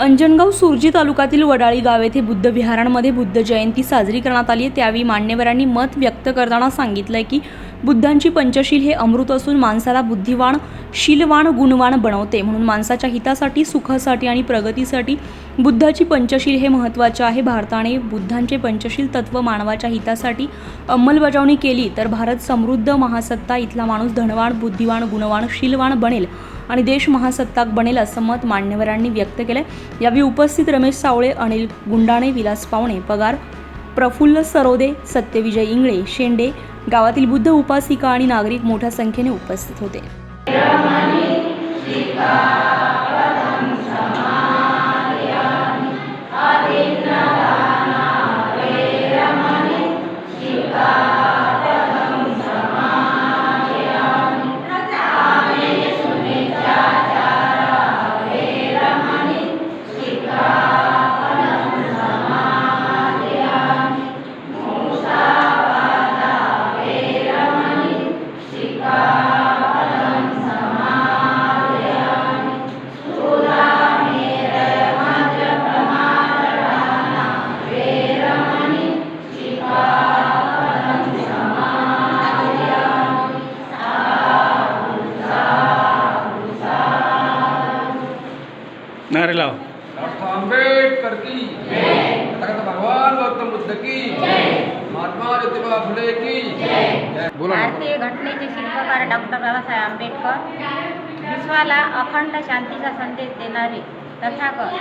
अंजनगाव सुरजी तालुक्यातील वडाळी गाव येथे बुद्ध विहारांमध्ये बुद्ध जयंती साजरी करण्यात आली आहे. त्यावेळी मान्यवरांनी मत व्यक्त करताना सांगितलंय की बुद्धांची पंचशील हे अमृत असून माणसाला बुद्धिवान शीलवान गुणवान बनवते. म्हणून माणसाच्या हितासाठी सुखासाठी आणि प्रगतीसाठी बुद्धाची पंचशील हे महत्त्वाचे आहे. भारताने बुद्धांचे पंचशील तत्व मानवाच्या हितासाठी अंमलबजावणी केली तर भारत समृद्ध महासत्ता इथला माणूस धनवान बुद्धिवान गुणवान शीलवान बनेल. आणि देश महासत्ताक बनेल असं मत मान्यवरांनी व्यक्त केलंय. यावेळी उपस्थित रमेश सावळे अनिल गुंडाणे विलास पावणे पगार प्रफुल्ल सरोदे सत्यविजय इंगळे शेंडे गावातील बुद्ध उपासिका आणि नागरिक मोठ्या संख्येने उपस्थित होते. नारे लाव. डॉक्टर आंबेडकर की भगवान गौतम बुद्ध की. भारतीय घटनेचे शिल्पकार डॉक्टर बाबासाहेब आंबेडकर विश्वाला अखंड शांतीचा संदेश देणारे तथागत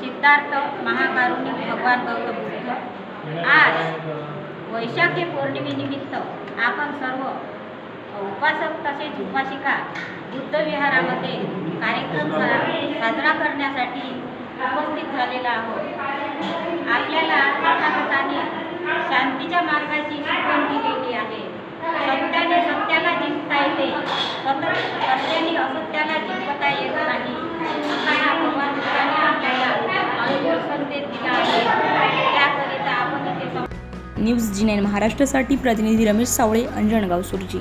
सिद्धार्थ महाकारुणिक भगवान गौतम बुद्ध. आज वैशाखी पौर्णिमेनिमित्त आपण सर्व उपासक तसेच उपासिका बुद्ध विहारामध्ये कार्यक्रम साजरा करण्यासाठी उपस्थित झालेला आहोत. आपल्याला तथागताने शांतीच्या मार्गाची शिकवण दिलेली आहे. सत्याने सत्याला जिंकता येते. सत्याने असत्याला जिंकता येत नाही. भगवान आपल्याला अनुभव संदेश दिला आहे. त्याकरिता आपण इथे न्यूज जी नाईन महाराष्ट्रासाठी प्रतिनिधी रमेश सावळे अंजणगाव सुरजी.